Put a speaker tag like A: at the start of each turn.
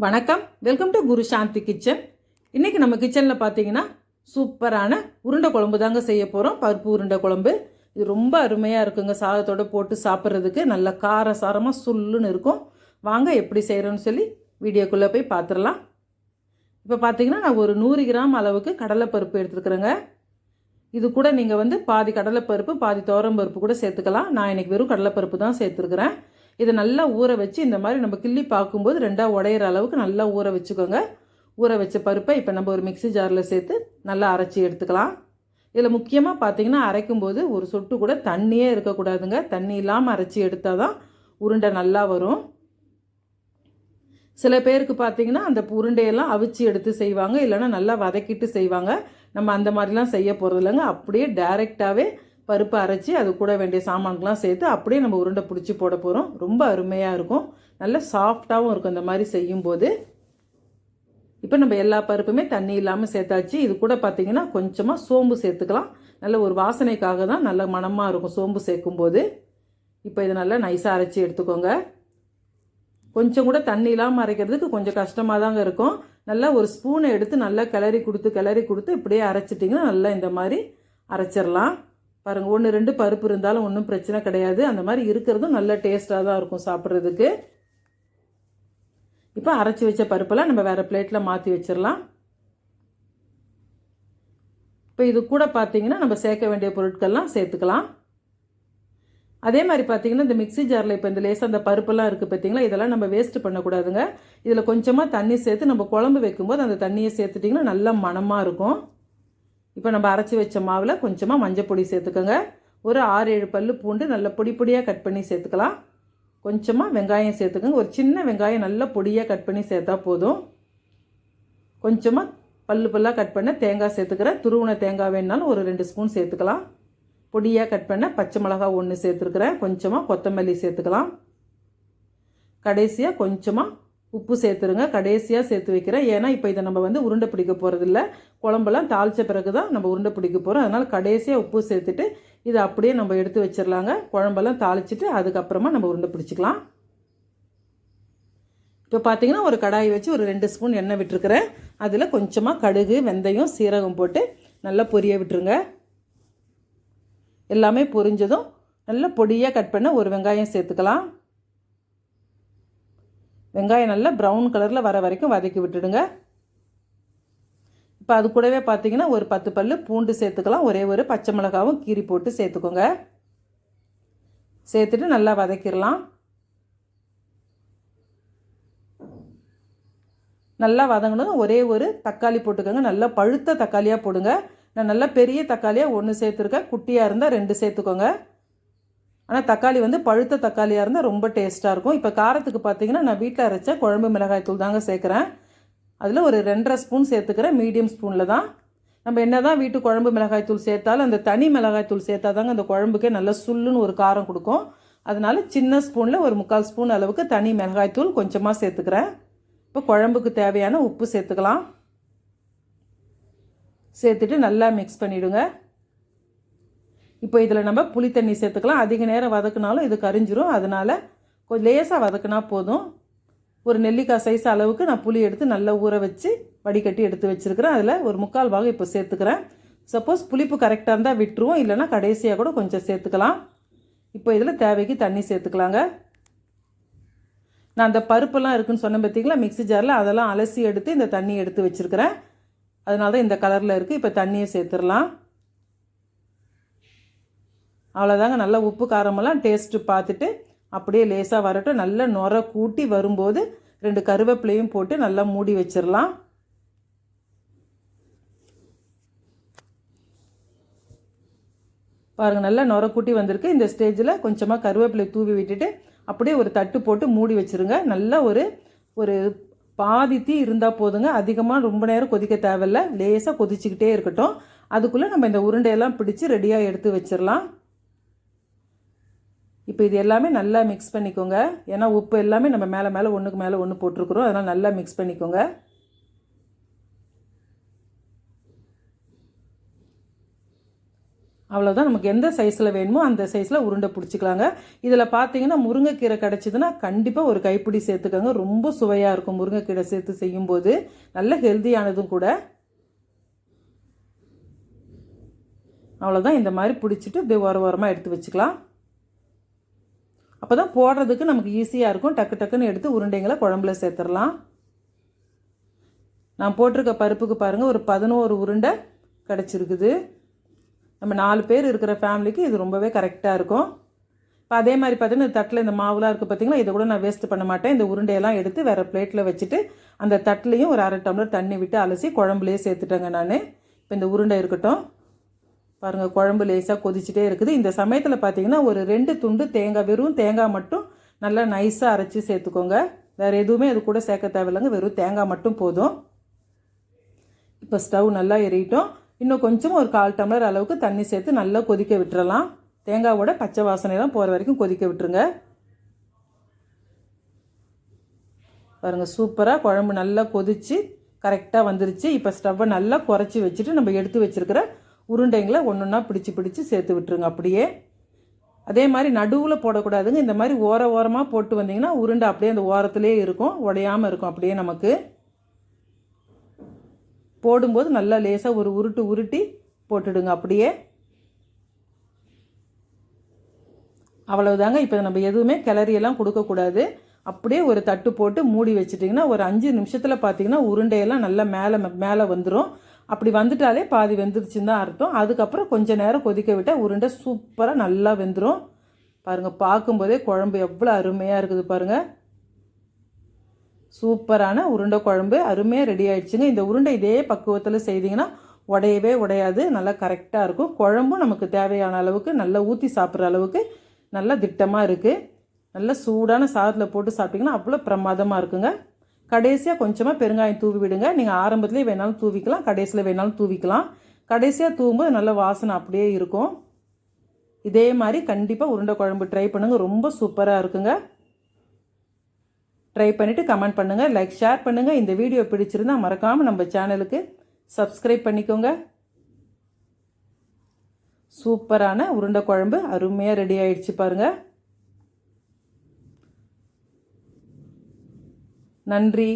A: வணக்கம். Welcome to Guru Shanti kitchen. இன்றைக்கி நம்ம கிச்சனில் பார்த்தீங்கன்னா சூப்பரான உருண்டை குழம்பு தாங்க செய்ய போகிறோம் பருப்பு உருண்டை குழம்பு. இது ரொம்ப அருமையாக இருக்குங்க. சாதத்தோட போட்டு சாப்பிட்றதுக்கு நல்ல கார சாரமாக சுல்லுன்னு இருக்கும். வாங்க எப்படி செய்கிறோன்னு சொல்லி வீடியோக்குள்ளே போய் பார்த்துடலாம் இப்போ பார்த்தீங்கன்னா நான் ஒரு நூறு கிராம் அளவுக்கு கடலைப்பருப்பு எடுத்துருக்குறேங்க. இது கூட நீங்கள் வந்து பாதி கடலைப்பருப்பு பாதி துவரம்பருப்பு கூட சேர்த்துக்கலாம். நான் இன்றைக்கி வெறும் கடலைப்பருப்பு தான் சேர்த்துருக்குறேன். இதை நல்லா ஊற வச்சு இந்த மாதிரி நம்ம கிள்ளி பார்க்கும்போது ரெண்டாக உடையிற அளவுக்கு நல்லா ஊற வச்சுக்கோங்க. ஊற வச்ச பருப்பை இப்போ நம்ம ஒரு மிக்ஸி ஜாரில் சேர்த்து நல்லா அரைச்சி எடுத்துக்கலாம். இதில் முக்கியமாக பார்த்தீங்கன்னா அரைக்கும்போது ஒரு சொட்டு கூட தண்ணியே இருக்கக்கூடாதுங்க. தண்ணி இல்லாமல் அரைச்சி எடுத்தால் தான் உருண்டை நல்லா வரும். சில பேருக்கு பார்த்தீங்கன்னா அந்த உருண்டையெல்லாம் அவிச்சு எடுத்து செய்வாங்க. இல்லைன்னா நல்லா வதக்கிட்டு செய்வாங்க. நம்ம அந்த மாதிரிலாம் செய்ய போகிறது இல்லைங்க அப்படியே டைரெக்டாகவே பருப்பு அரைச்சி அது கூட வேண்டிய சாமான்கெலாம் சேர்த்து அப்படியே நம்ம உருண்டை பிடிச்சி போட போகிறோம் ரொம்ப அருமையாக இருக்கும். நல்ல சாஃப்டாகவும் இருக்கும் இந்த மாதிரி செய்யும்போது. இப்போ நம்ம எல்லா பருப்புமே தண்ணி இல்லாமல் சேர்த்தாச்சு. இது கூட பார்த்திங்கன்னா கொஞ்சமாக சோம்பு சேர்த்துக்கலாம். நல்ல ஒரு வாசனைக்காக தான் நல்ல மணமாக இருக்கும் சோம்பு சேர்க்கும்போது. இப்போ இதை நல்லா நைஸாக அரைச்சி எடுத்துக்கோங்க. கொஞ்சம் கூட தண்ணி இல்லாமல் அரைக்கிறதுக்கு கொஞ்சம் கஷ்டமாக தாங்க இருக்கும். நல்லா ஒரு ஸ்பூனை எடுத்து நல்லா கிளறி கொடுத்து கிளறி கொடுத்து இப்படியே அரைச்சிட்டிங்கன்னா நல்லா இந்த மாதிரி அரைச்சிடலாம். பாருங்கள் ஒன்று ரெண்டு பருப்பு இருந்தாலும் ஒன்றும் பிரச்சனை கிடையாது. அந்த மாதிரி இருக்கிறதும் நல்ல டேஸ்ட்டாக தான் இருக்கும் சாப்பிட்றதுக்கு. இப்போ அரைச்சி வச்ச பருப்பெல்லாம் நம்ம வேறு பிளேட்டில் மாற்றி வச்சிடலாம். இப்போ இது கூட பார்த்தீங்கன்னா நம்ம சேர்க்க வேண்டிய பொருட்கள்லாம் சேர்த்துக்கலாம். அதே மாதிரி பார்த்தீங்கன்னா இந்த மிக்ஸி ஜாரில் இப்போ இந்த லேசாக அந்த பருப்பெல்லாம் இருக்குது பார்த்தீங்களா இதெல்லாம் நம்ம வேஸ்ட் பண்ணக்கூடாதுங்க. இதில் கொஞ்சமாக தண்ணி சேர்த்து நம்ம குழம்பு வைக்கும்போது அந்த தண்ணியை சேர்த்துட்டிங்கன்னா நல்ல மணமாக இருக்கும். இப்போ நம்ம அரைச்சி வச்ச மாவில் கொஞ்சமாக மஞ்சள் பொடி சேர்த்துக்கோங்க. ஒரு ஆறு ஏழு பல் பூண்டு நல்ல பொடி பொடியாக கட் பண்ணி சேர்த்துக்கலாம். கொஞ்சமாக வெங்காயம் சேர்த்துக்கோங்க. ஒரு சின்ன வெங்காயம் நல்லா பொடியாக கட் பண்ணி சேர்த்தா போதும். கொஞ்சமாக பல்லு பல்லாக கட் பண்ண தேங்காய் சேர்த்துக்கிறேன் துருவன தேங்காய் வேணுனாலும் ஒரு ரெண்டு ஸ்பூன் சேர்த்துக்கலாம். பொடியாக கட் பண்ண பச்சை மிளகா ஒன்று சேர்த்துருக்குறேன். கொஞ்சமாக கொத்தமல்லி சேர்த்துக்கலாம். கடைசியாக கொஞ்சமாக உப்பு சேர்த்துருங்க கடைசியாக சேர்த்து வைக்கிறேன். ஏன்னா இப்போ இதை நம்ம வந்து உருண்டை பிடிக்க போகிறதில்ல குழம்பெல்லாம் தாளித்த பிறகு தான் நம்ம உருண்டை பிடிக்க போகிறோம் அதனால் கடைசியாக உப்பு சேர்த்துட்டு இதை அப்படியே நம்ம எடுத்து வச்சிடலாங்க. குழம்பெல்லாம் தாளிச்சிட்டு அதுக்கப்புறமா நம்ம உருண்டை பிடிச்சிக்கலாம். இப்போ பார்த்தீங்கன்னா ஒரு கடாய் வச்சு ஒரு ரெண்டு ஸ்பூன் எண்ணெய் விட்டுருக்குறேன். அதில் கொஞ்சமாக கடுகு வெந்தயம் சீரகம் போட்டு நல்லா பொரிய விட்டுருங்க. எல்லாமே பொரிஞ்சதும் நல்லா பொடியாக கட் பண்ண ஒரு வெங்காயம் சேர்த்துக்கலாம். வெங்காயம் நல்லா ப்ரௌன் கலரில் வர வரைக்கும் வதக்கி விட்டுடுங்க. இப்போ அது கூடவே பார்த்தீங்கன்னா ஒரு பத்து பல் பூண்டு சேர்த்துக்கலாம். ஒரே ஒரு பச்சை மிளகாவும் கீரி போட்டு சேர்த்துக்கோங்க. சேர்த்துட்டு நல்லா வதக்கிடலாம். நல்லா வதங்கணுங்க ஒரே ஒரு தக்காளி போட்டுக்கோங்க. நல்லா பழுத்த தக்காளியாக போடுங்க. நான் நல்லா பெரிய தக்காளியாக ஒன்று சேர்த்துருக்கேன். குட்டியாக இருந்தால் ரெண்டு சேர்த்துக்கோங்க. ஆனால் தக்காளி வந்து பழுத்த தக்காளியாக இருந்தால் ரொம்ப டேஸ்ட்டாக இருக்கும். இப்போ காரத்துக்கு பார்த்தீங்கன்னா நான் வீட்டில் அரைச்ச குழம்பு மிளகாய் தூள் தாங்க சேர்க்குறேன். அதில் ஒரு ரெண்டரை ஸ்பூன் சேர்த்துக்கிறேன். மீடியம் ஸ்பூனில் தான். நம்ம என்ன தான் வீட்டு குழம்பு மிளகாய் தூள் சேர்த்தாலும் அந்த தனி மிளகாய் தூள் சேர்த்தா தாங்க அந்த குழம்புக்கே நல்லா சுல்லுன்னு ஒரு காரம் கொடுக்கும். அதனால் சின்ன ஸ்பூனில் ஒரு முக்கால் ஸ்பூன் அளவுக்கு தனி மிளகாய் தூள் கொஞ்சமாக சேர்த்துக்கிறேன். இப்போ குழம்புக்கு தேவையான உப்பு சேர்த்துக்கலாம். சேர்த்துட்டு நல்லா மிக்ஸ் பண்ணிவிடுங்க இப்போ இதில் நம்ம புளி தண்ணி சேர்த்துக்கலாம். அதிக நேரம் வதக்குனாலும் இது கரிஞ்சிரும். அதனால் கொஞ்சம் லேசாக வதக்குனா போதும். ஒரு நெல்லிக்காய் சைஸ் அளவுக்கு நான் புளி எடுத்து நல்லா ஊற வச்சு வடிகட்டி எடுத்து வச்சுருக்கிறேன். அதில் ஒரு முக்கால் பாகம் இப்போ சேர்த்துக்கிறேன். சப்போஸ் புளிப்பு கரெக்டாக இருந்தால் விட்டுருவோம். இல்லைனா கடைசியாக கூட கொஞ்சம் சேர்த்துக்கலாம். இப்போ இதில் தேவைக்கு தண்ணி சேர்த்துக்கலாங்க. நான் அந்த பருப்பெல்லாம் இருக்குதுன்னு சொன்னேன் பார்த்தீங்களா மிக்ஸி ஜாரில் அதெல்லாம் அலசி எடுத்து இந்த தண்ணி எடுத்து வச்சுருக்கிறேன். அதனால தான் இந்த கலரில் இருக்குது இப்போ தண்ணியை சேர்த்துடலாம். அவ்வளோதாங்க நல்லா உப்பு காரமெல்லாம் டேஸ்ட்டு பார்த்துட்டு அப்படியே லேசாக வரட்டும். நல்லா நுர கூட்டி வரும்போது ரெண்டு கருவேப்பிலையும் போட்டு நல்லா மூடி வச்சிடலாம் பாருங்கள் நல்லா நுர கூட்டி வந்திருக்கு. இந்த ஸ்டேஜில் கொஞ்சமாக கருவேப்பிலை தூவி விட்டுட்டு அப்படியே ஒரு தட்டு போட்டு மூடி வச்சுருங்க. நல்லா ஒரு ஒரு பாதி தீ இருந்தால் போதுங்க. அதிகமாக ரொம்ப நேரம் கொதிக்க தேவையில்ல. லேசாக கொதிச்சுக்கிட்டே இருக்கட்டும். அதுக்குள்ளே நம்ம இந்த உருண்டையெல்லாம் பிடிச்சி ரெடியாக எடுத்து வச்சிடலாம் இப்போ இது எல்லாமே நல்லா மிக்ஸ் பண்ணிக்கோங்க. ஏன்னா உப்பு எல்லாமே நம்ம மேலே மேலே ஒன்றுக்கு மேலே ஒன்று போட்டிருக்குறோம். அதனால் நல்லா மிக்ஸ் பண்ணிக்கோங்க. அவ்வளோதான் நமக்கு எந்த சைஸில் வேணுமோ அந்த சைஸில் உருண்டை பிடிச்சிக்கலாங்க. இதில் பார்த்தீங்கன்னா முருங்கைக்கீரை கிடச்சிதுன்னா கண்டிப்பாக ஒரு கைப்பிடி சேர்த்துக்கோங்க. ரொம்ப சுவையாக இருக்கும் முருங்கைக்கீரை சேர்த்து செய்யும்போது. நல்ல ஹெல்த்தியானதும் கூட. அவ்வளோதான் இந்த மாதிரி பிடிச்சிட்டு இப்படியே ஓர ஓரமாக எடுத்து வச்சுக்கலாம். அப்போ தான் போடுறதுக்கு நமக்கு ஈஸியாக இருக்கும். டக்கு டக்குன்னு எடுத்து உருண்டைங்களை குழம்புல சேர்த்துடலாம். நான் போட்டிருக்க பருப்புக்கு பாருங்கள் ஒரு பதினோரு உருண்டை கிடச்சிருக்குது. நம்ம நாலு பேர் இருக்கிற ஃபேமிலிக்கு இது ரொம்பவே கரெக்டாக இருக்கும். இப்போ அதே மாதிரி பார்த்தீங்கன்னா இந்த தட்டில் இந்த மாவுலாம் இருக்குது பார்த்தீங்களா இதை கூட நான் வேஸ்ட் பண்ண மாட்டேன். இந்த உருண்டையெல்லாம் எடுத்து வேறு பிளேட்டில் வச்சுட்டு அந்த தட்டிலையும் ஒரு அரை டம்ளர் தண்ணி விட்டு அலசி குழம்புலேயே சேர்த்துட்டேங்க நான். இப்போ இந்த உருண்டை இருக்கட்டும். பாருங்கள் குழம்பு லேசாக கொதிச்சுட்டே இருக்குது. இந்த சமயத்தில் பார்த்தீங்கன்னா ஒரு ரெண்டு துண்டு தேங்காய் வெறும் தேங்காய் மட்டும் நல்லா நைஸாக அரைச்சி சேர்த்துக்கோங்க. வேறு எதுவுமே அது கூட சேர்க்க தேவையில்லைங்க வெறும் தேங்காய் மட்டும் போதும். இப்போ ஸ்டவ் நல்லா எறிட்டோம் இன்னும் கொஞ்சம் ஒரு கால் டம்ளர் அளவுக்கு தண்ணி சேர்த்து நல்லா கொதிக்க விட்டுறலாம். தேங்காவோட பச்சை வாசனையெல்லாம் போகிற வரைக்கும் கொதிக்க விட்டுருங்க. பாருங்கள் சூப்பராக குழம்பு நல்லா கொதித்து கரெக்டாக வந்துருச்சு. இப்போ ஸ்டவ்வை நல்லா குறைச்சி வச்சுட்டு நம்ம எடுத்து வச்சுருக்கிற உருண்டைங்களை ஒன்று ஒன்றா பிடிச்சி பிடிச்சி சேர்த்து விட்டுருங்க அப்படியே. அதே மாதிரி நடுவில் போடக்கூடாதுங்க. இந்த மாதிரி ஓர ஓரமாக போட்டு வந்தீங்கன்னா உருண்டை அப்படியே அந்த ஓரத்துலேயே இருக்கும். உடையாமல் இருக்கும் அப்படியே நமக்கு. போடும்போது நல்லா லேசாக ஒரு உருட்டு உருட்டி போட்டுடுங்க அப்படியே. அவ்வளவுதாங்க. இப்போ நம்ம எதுவுமே கிளறியெல்லாம் கொடுக்கக்கூடாது. அப்படியே ஒரு தட்டு போட்டு மூடி வச்சிட்டிங்கன்னா ஒரு அஞ்சு நிமிஷத்தில் பார்த்தீங்கன்னா உருண்டையெல்லாம் நல்லா மேலே மேலே வந்துடும் அப்படி வந்துட்டாலே பாதி வெந்துருச்சுன்னு தான் அர்த்தம். அதுக்கப்புறம் கொஞ்சம் நேரம் கொதிக்க விட்டால் உருண்டை சூப்பராக நல்லா வெந்துடும் பாருங்கள் பார்க்கும்போதே குழம்பு எவ்வளோ அருமையாக இருக்குது பாருங்கள் சூப்பரான உருண்டை குழம்பு அருமையாக ரெடி ஆயிடுச்சுங்க. இந்த உருண்டை இதே பக்குவத்தில் செய்தீங்கன்னா உடையவே உடையாது நல்லா கரெக்டாக இருக்கும். குழம்பும் நமக்கு தேவையான அளவுக்கு நல்லா ஊற்றி சாப்பிட்ற அளவுக்கு நல்லா திட்டமாக இருக்குது நல்லா சூடான சாதத்தில் போட்டு சாப்பிட்டிங்கன்னா அவ்வளோ பிரமாதமாக இருக்குங்க. கடைசியாக கொஞ்சமாக பெருங்காயம் தூவி விடுங்க. நீங்கள் ஆரம்பத்துலேயே வேணாலும் தூவிக்கலாம் கடைசியில் வேணாலும் தூவிக்கலாம். கடைசியாக தூவும்போது நல்ல வாசனை அப்படியே இருக்கும். இதே மாதிரி கண்டிப்பாக உருண்டை குழம்பு ட்ரை பண்ணுங்கள் ரொம்ப சூப்பராக இருக்குங்க. ட்ரை பண்ணிவிட்டு கமெண்ட் பண்ணுங்கள் லைக் ஷேர் பண்ணுங்கள் இந்த வீடியோ பிடிச்சிருந்தா மறக்காமல் நம்ம சேனலுக்கு சப்ஸ்கிரைப் பண்ணிக்கோங்க. சூப்பரான உருண்டை குழம்பு அருமையாக ரெடி ஆயிடுச்சு பாருங்கள் நன்றி.